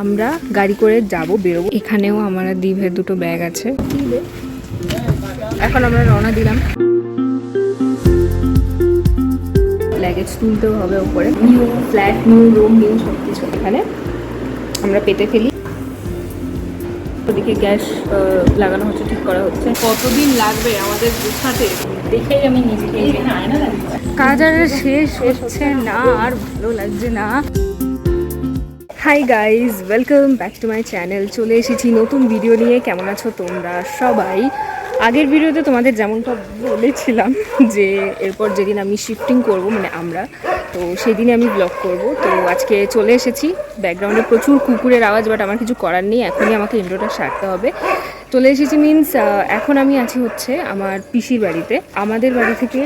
আমরা গাড়ি করে যাব, বেরোবো। এখানেও আমার দিভের দুটো ব্যাগ আছে। এখন আমরা রওনা দিলাম। লাগেজ তুলতেও হবে ওপরে। New flat new room new সব কিছু এখানে। আমরা পেতে ফেলি। ওদিকে গ্যাস লাগানো হচ্ছে, ঠিক করা হচ্ছে। কতদিন লাগবে আমাদের গুছাতে? দেখেই আমি নিজেকে কাজ আর শেষ হচ্ছে না, আর ভালো লাগছে না। Hi guys welcome back to my channel চলে এসেছি নতুন ভিডিও নিয়ে। কেমন আছো তোমরা সবাই? আগের ভিডিওতে তোমাদের যেমনটা বলেছিলাম যে, এরপর যেদিন আমি শিফটিং করব মানে আমরা, তো সেই দিনে আমি ব্লগ করব। তো আজকে চলে এসেছি। ব্যাকগ্রাউন্ডে প্রচুর কুকুরের আওয়াজ বাট আমার কিছু করার নেই। এখনই আমাকে ইন্ট্রোটা সারতে হবে। চলে এসেছি মিনস এখন আমি আছি হচ্ছে আমার পিসির বাড়িতে। আমাদের বাড়ি থেকে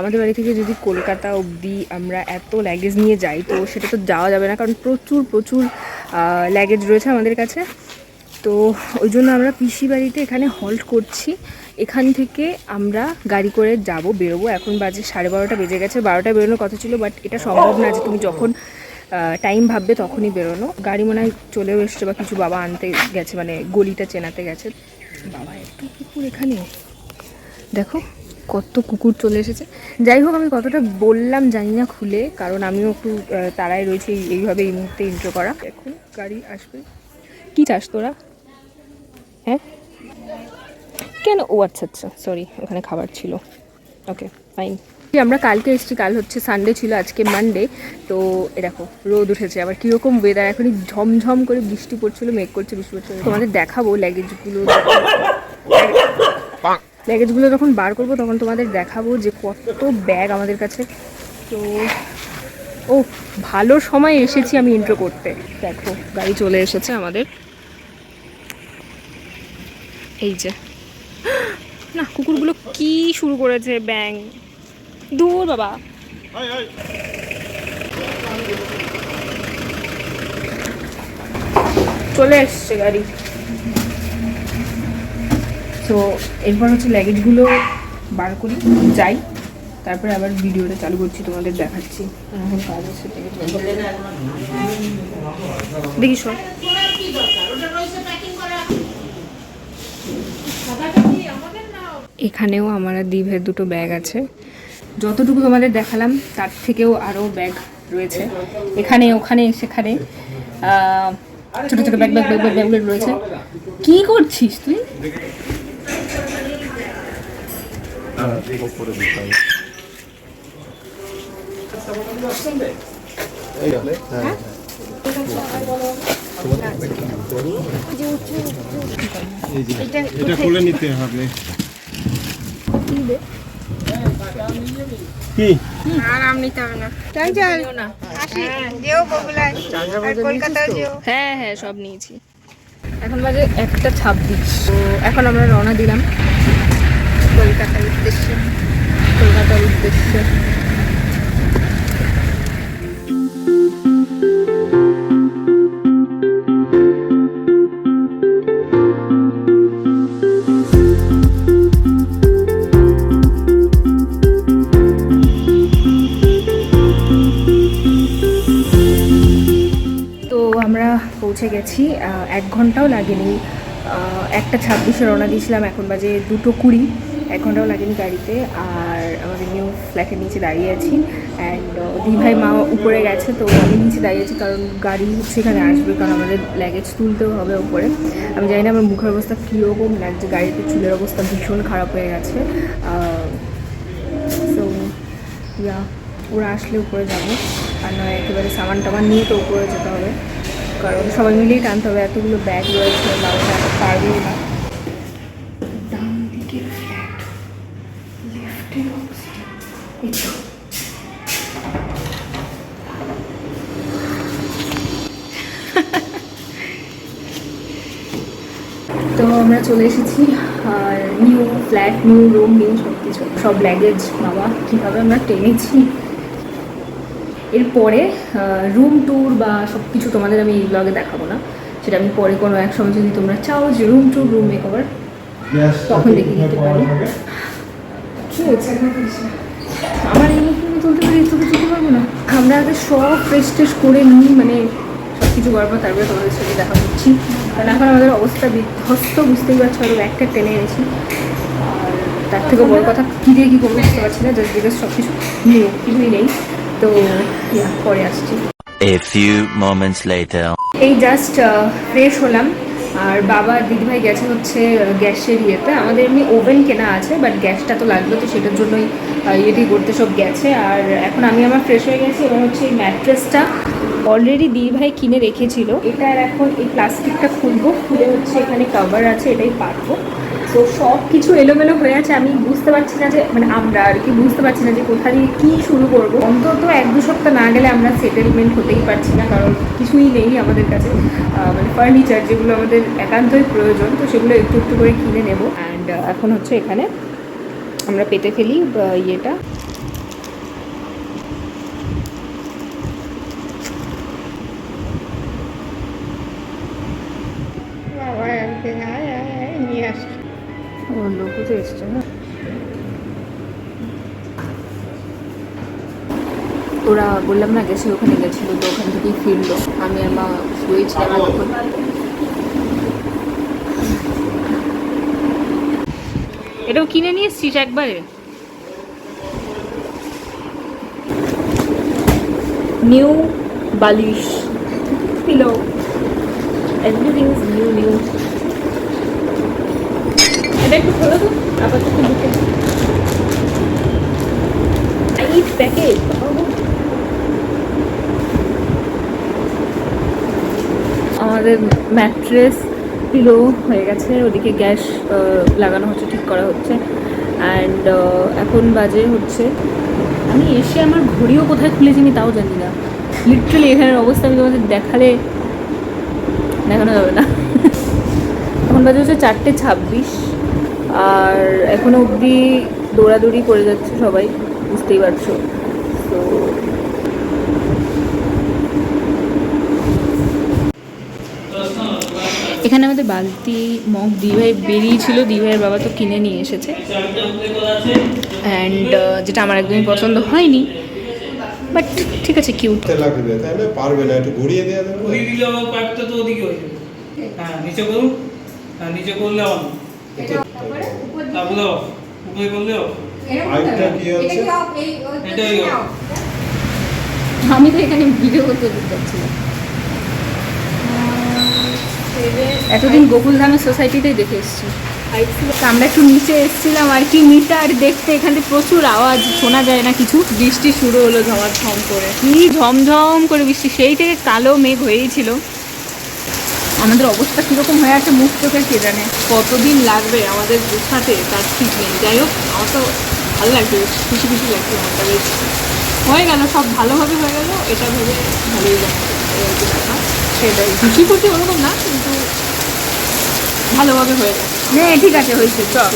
আমাদের বাড়ি থেকে যদি কলকাতা অবধি আমরা এত ল্যাগেজ নিয়ে যাই, তো সেটা তো যাওয়া যাবে না, কারণ প্রচুর প্রচুর ল্যাগেজ রয়েছে আমাদের কাছে। তো ওই জন্য আমরা পিসি বাড়িতে এখানে হল্ট করছি। এখান থেকে আমরা গাড়ি করে যাব, বেরোবো। এখন বাজে সাড়ে বারোটা, বেজে গেছে। বারোটা বেরোনোর কথা ছিল বাট এটা সম্ভব না যে তুমি যখন টাইম ভাববে তখনই বেরোনো। গাড়ি মনে হয় চলেও এসছে বা কিছু বাবা আনতে গেছে মানে গলিটা চেনাতে গেছে। বাবা একটু কুকুর এখানে। দেখো কত কুকুর চলে এসেছে। যাই হোক, আমি কতটা বললাম জানি না খুলে, কারণ আমিও একটু তাড়ায় রয়েছি এইভাবে এই মুহূর্তে ইন্ট্রো করা। এখন গাড়ি আসবে। কি চাস তোরা? হ্যাঁ? কেন? ও আচ্ছা আচ্ছা সরি ওখানে খাবার ছিল। ওকে ফাইন আমরা কালকে এসেছি, কাল হচ্ছে সানডে ছিল, আজকে মানডে তো এ দেখো, রোদ উঠেছে, আবার কীরকম ওয়েদার এখনই ঝমঝম করে বৃষ্টি পড়ছিল, মেঘ করছে, বৃষ্টি পড়ছে। তোমাদের দেখাবো ল্যাগেজগুলো ল্যাগেজগুলো যখন বার করব, তখন তোমাদের দেখাবো যে কত ব্যাগ আমাদের কাছে। তো, ও, ভালো সময় এসেছি আমি ইন্ট্রো করতে। দেখো, গাড়ি চলে এসেছে আমাদের। এই যে। না, কুকুরগুলো কি শুরু করেছে ব্যাং দূর, বাবা। চলে এসছে গাড়ি। তো এরপর হচ্ছে ল্যাগেজগুলো বার করি, যাই। তারপরে আবার ভিডিওটা চালু করছি, তোমাদের দেখাচ্ছি। আছে দেখি এখানেও আমার দিভের দুটো ব্যাগ আছে। যতটুকু তোমাদের দেখালাম, তার থেকেও আরও ব্যাগ রয়েছে। এখানে, ওখানে, সেখানে ছোটো ছোটো bag bag bag bag bag রয়েছে। কি করছিস তুই? এটা খুলে নিতে হবে। কি? হ্যাঁ হ্যাঁ সব নিয়েছি। এখন বাজে একটা ছাব্বিশ। তো এখন আমরা রওনা দিলাম। কলকাতার উদ্দেশ্যে কলকাতার উদ্দেশ্যে। পৌঁছে গেছি এক ঘন্টাও লাগেনি। একটা ছাব্বিশে রওনা দিয়েছিলাম, এখন বাজে দুটো কুড়ি। এক ঘন্টাও লাগেনি গাড়িতে আর আমাদের নিউ ফ্ল্যাটের নিচে দাঁড়িয়ে আছি অ্যান্ড দিভাই মা উপরে গেছে তো আমি নিচে দাঁড়িয়ে আছি কারণ গাড়ি সেখানে আসবে কারণ আমাদের লাগেজ তুলতেও হবে উপরে। আমি জানি না আমার মুখের অবস্থা কীরকম লাগছে গাড়িতে চুলের অবস্থা ভীষণ খারাপ হয়ে গেছে। সো ইয়া ওরা আসলে উপরে যাব আর নয়, একেবারে সামান টামান নিয়ে তো উপরে যেতে হবে। কারণ সবাই মিলেই টানতে হবে, এতগুলো ব্যাগ রয়েছে বা ওরা এত পারবেও না ডান দিকে ফ্ল্যাট লেফটের অবস্থা এই তো। তো আমরা চলে এসেছি আর new flat new room new সব কিছু সব ল্যাগেজ বাবা কীভাবে আমরা টেনেছি এরপরে রুম ট্যুর বা সব কিছু তোমাদের আমি এই ব্লগে দেখাবো না। সেটা আমি পরে কোনো এক সময় যদি তোমরা চাও যে রুম ট্যুর রুম মেকওভার তখন দেখে নিতে পারি। কি হয়েছে? আমার এই তুলতে পারি তুলতে পারব না। আমরা আগে সব ফ্রেশ ট্রেশ করে নিই মানে কিছু গল্প তারপরে তোমাদের সাথে দেখা করছি কারণ এখন আমাদের অবস্থা বিধ্বস্ত বুঝতেই পারছ আরও একটা টেনে এনেছি। আর তার থেকে বড় কথা কী দিয়ে কী করব বুঝতে পারছি না জাস্ট বিকজ সব কিছু নেই কিছুই নেই। তো পরে আসছি। A few moments later. এই জাস্ট ফ্রেশ হলাম। আর বাবা দিদিভাই গেছে হচ্ছে গ্যাসের ইয়েতে। আমাদের এমনি ওভেন কেনা আছে বাট গ্যাসটা তো লাগল তো সেটার জন্যই ইয়েটি করতে সব গেছে। আর এখন আমি আমার ফ্রেশ হয়ে গেছি, এবার হচ্ছে এই ম্যাট্রেসটা অলরেডি দিদিভাই কিনে রেখেছিল। এটার এখন এই প্লাস্টিকটা খুলবো, খুলে হচ্ছে এখানে কভার আছে, এটাই পারব তো সব কিছু এলোমেলো হয়ে আছে, আমি বুঝতে পারছি না যে মানে আমরা আর কি বুঝতে পারছি না যে কোথা দিয়ে কী শুরু করব। অন্তত এক দু সপ্তাহ না গেলে আমরা সেটেলমেন্ট হতেই পারছি না, কারণ কিছুই নেই আমাদের কাছে। মানে ফার্নিচার যেগুলো আমাদের একান্তই প্রয়োজন, তো সেগুলো একটু একটু করে কিনে নেব। অ্যান্ড এখন হচ্ছে এখানে আমরা পেতে ফেলি ইয়েটা। তো এসছে না। ওরা বললাম না গেছে ওখানে গেছিল তো ওখান থেকেই ফিরলো। আমি আর মা শুয়েছিলাম তখন এটাও কিনে নিয়ে এসছিস একবারে? নিউ বালিশ। Pillow everything is new new এটা একটু খোলো তো। আপাতত বুকে টাইট প্যাকেজ আমাদের ম্যাট্রেস পিলো হয়ে গেছে, ওদিকে গ্যাস লাগানো হচ্ছে, ঠিক করা হচ্ছে। অ্যান্ড এখন বাজে হচ্ছে, আমি এসে আমার ঘড়িও কোথায় খুলেছি তাও জানি না। লিটারালি এখানের অবস্থা আমি তোমাদের দেখালে দেখানো যাবে না। এখন বাজে হচ্ছে চারটে ছাব্বিশ। আর এখনও অবধি দৌড়াদৌড়ি করে যাচ্ছে সবাই বুঝতেই পারছ। তো এখানে আমাদের বালতি মগ দিভাই বেরিয়েছিল দিভাইয়ের বাবা তো কিনে নিয়ে এসেছে। অ্যান্ড যেটা আমার একদমই পছন্দ হয়নি বাট ঠিক আছে কিউট লাগবে তাই না পারবে না একটু ঘুরিয়ে দেওয়া যাবে। ওই দিলে পাইপটা তো ওদিকে হয়ে যাবে। হ্যাঁ নিচে করুন হ্যাঁ নিচে করলে অফ উপরে করলে অফ কি। আমি তো এখানে ভিডিও করতে পারছিলাম এতদিন গোকুলধামের সোসাইটিতেই দেখে এসেছি। আমরা একটু নিচে এসেছিলাম আর কি মিটার দেখতে এখানে প্রচুর আওয়াজ শোনা যায় না কিছু। বৃষ্টি শুরু হলো ঝমাঝম করে। কি ঝমঝম করে বৃষ্টি। সেই থেকে কালো মেঘ হয়েই ছিল। আমাদের অবস্থা কীরকম হয়ে আছে মুখ চোখের কে জানে? কতদিন লাগবে আমাদের গোছাতে তার ঠিক নেই। যাই হোক আমার তো ভালো লাগছে বেশ খুশি খুশি লাগছে মনটা বেশ হয়ে গেল সব ভালোভাবে হয়ে গেল এটা ভেবে ভালোই লাগছে। সেটাই খুশি খুশি ওরকম না কিন্তু ভালোভাবে হয়ে গেছে হ্যাঁ ঠিক আছে হয়েছে চল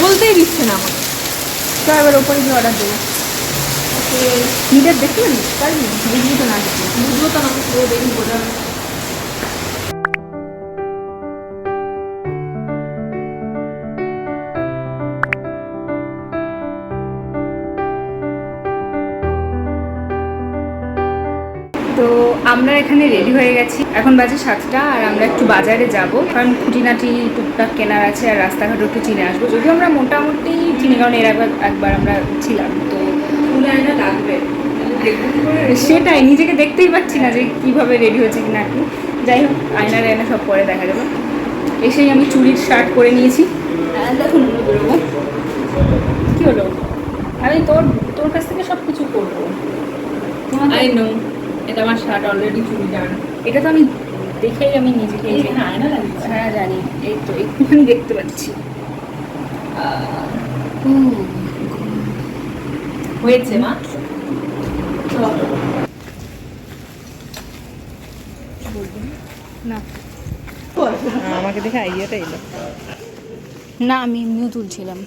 বলতেই দিচ্ছে না আমাকে। চ এবার ওপরে গিয়ে অর্ডার দেবো। মিটার দেখবেন পারবি বুঝবি তো না দেখব বুঝব তো না পুরো দেখি বোঝা তো আমরা এখানে রেডি হয়ে গেছি। এখন বাজে সাতটা আর আমরা একটু বাজারে যাব। কারণ খুঁটিনাটি টুকটাক কেনার আছে আর রাস্তাঘাটও একটু চিনে আসব। যদিও আমরা মোটামুটি চিনি কারণ এর একবার একবার আমরা ছিলাম। তো লাগবে। সেটাই নিজেকে দেখতেই পাচ্ছি না যে কীভাবে রেডি হচ্ছে কি না কি। যাই হোক আয়নার আয়না সব পরে দেখা যাবে। এসেই আমি চুরির শার্ট করে নিয়েছি। আর দেখুন আমরা বেরোবো। কী হলো? আমি তোর তোর কাছ থেকে সব কিছু করব। আই নো এটা আমার শার্ট অলরেডি চুড়িদার এটা তো আমি দেখেই আমি নিজেকে হ্যাঁ জানি। এই তো একটুখানি দেখতে পাচ্ছি। হয়েছে মা। না। আমাকে দেখে আইডিয়াটা এলো। না আমি এমনিও তুলছিলাম।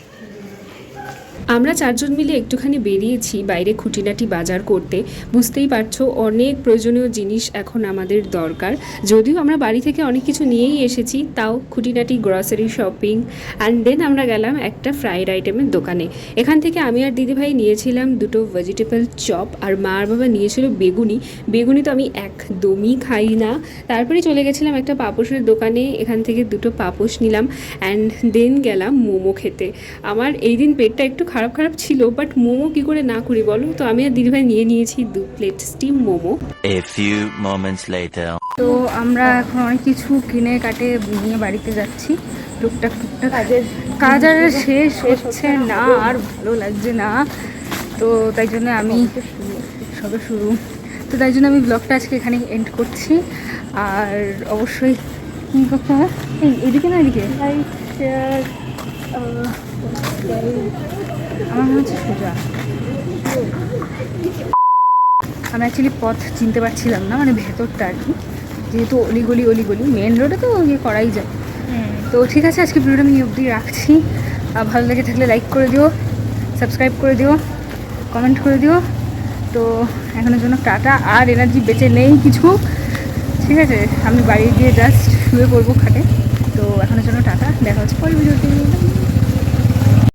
আমরা চারজন মিলে একটুখানি বেরিয়েছি বাইরে খুঁটিনাটি বাজার করতে। বুঝতেই পারছ, অনেক প্রয়োজনীয় জিনিস এখন আমাদের দরকার। যদিও আমরা বাড়ি থেকে অনেক কিছু নিয়েই এসেছি, তাও খুঁটিনাটি গ্রসারি শপিং অ্যান্ড দেন আমরা গেলাম একটা ফ্রাইড আইটেমের দোকানে। এখান থেকে আমি আর দিদিভাই নিয়েছিলাম দুটো ভেজিটেবল চপ আর মা আর বাবা নিয়েছিল বেগুনি। বেগুনি তো আমি একদমই খাই না। তারপরে চলে গেছিলাম একটা পাপোশের দোকানে, এখান থেকে দুটো পাপোশ নিলাম অ্যান্ড দেন গেলাম মোমো খেতে। আমার এই দিন পেটটা একটু খারাপ খারাপ ছিল বাট মোমো কী করে না করি বলো? তো আমি আর দিদিভাই নিয়ে নিয়েছি দু plate steam momo. A few moments later. তো আমরা এখন অনেক কিছু কিনে কাটে নিয়ে বাড়িতে যাচ্ছি। টুকটাক টুকটাক। কাজের কাজ আর শেষ হচ্ছে না আর ভালো লাগছে না। তো তাই জন্য আমি সবে শুরু। তো তাই জন্য আমি ব্লগটা আজকে এখানে এন্ড করছি। আর অবশ্যই কী করতে হবে এদিকে না এদিকে। লাইক শেয়ার আমার মনে হচ্ছে সোজা আমি অ্যাকচুয়ালি পথ চিনতে পারছিলাম না মানে ভেতরটা আর কি। যেহেতু অলিগলি অলিগলি মেন রোডে তো ইয়ে করাই যায়। তো ঠিক আছে আজকে ভিডিওটা আমি অবধি রাখছি। আর ভালো লেগে থাকলে লাইক করে দিও সাবস্ক্রাইব করে দিও কমেন্ট করে দিও। তো এখনের জন্য টাটা আর এনার্জি বেঁচে নেই কিছু। ঠিক আছে আমি বাড়ি গিয়ে জাস্ট শুয়ে পড়ব খাটে। তো এখনের জন্য টাটা দেখা হচ্ছে পরের ভিডিওতে।